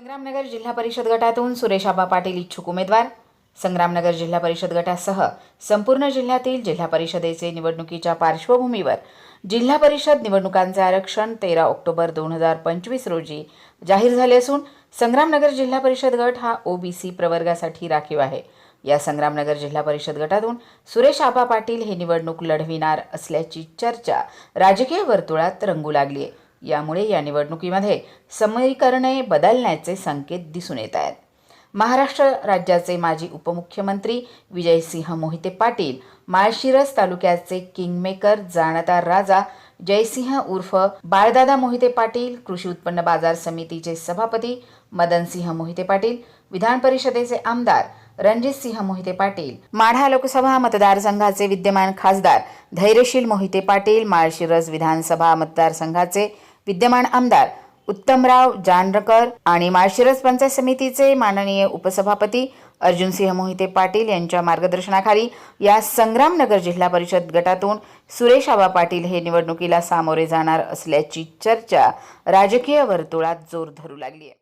संग्रामनगर जिल्हा परिषद गटातून सुरेश आबा पाटील इच्छुक उमेदवार. संग्रामनगर जिल्हा परिषद गटासह संपूर्ण जिल्ह्यातील जिल्हा परिषदेचे निवडणुकीच्या पार्श्वभूमीवर जिल्हा परिषद निवडणुकांचे आरक्षण तेरा ऑक्टोबर दोन हजार पंचवीस रोजी जाहीर झाले असून संग्रामनगर जिल्हा परिषद गट हा ओबीसी प्रवर्गासाठी राखीव आहे. या संग्रामनगर जिल्हा परिषद गटातून सुरेश आबा पाटील हे निवडणूक लढविणार असल्याची चर्चा राजकीय वर्तुळात रंगू लागली आहे यामुळे या निवडणुकीमध्ये समीकरणे बदलण्याचे संकेत दिसून येत आहेत. महाराष्ट्र राज्याचे माजी उपमुख्यमंत्री विजयसिंह मोहिते पाटील माळशिरस तालुक्याचे किंगमेकर जाणता राजा जयसिंह उर्फ बाळदादा मोहिते पाटील कृषी उत्पन्न बाजार समितीचे सभापती मदनसिंह मोहिते पाटील विधान परिषदेचे आमदार रणजितसिंह मोहिते पाटील माढा लोकसभा मतदारसंघाचे विद्यमान खासदार धैर्यशील मोहिते पाटील माळशिरस विधानसभा मतदारसंघाचे विद्यमान आमदार उत्तमराव जानरकर आणि माळशिरस पंचायत समितीचे माननीय उपसभापती अर्जुनसिंह मोहिते पाटील यांच्या मार्गदर्शनाखाली या संग्रामनगर जिल्हा परिषद गटातून सुरेश आबा पाटील हे निवडणुकीला सामोरे जाणार असल्याची चर्चा राजकीय वर्तुळात जोर धरू लागली आहे.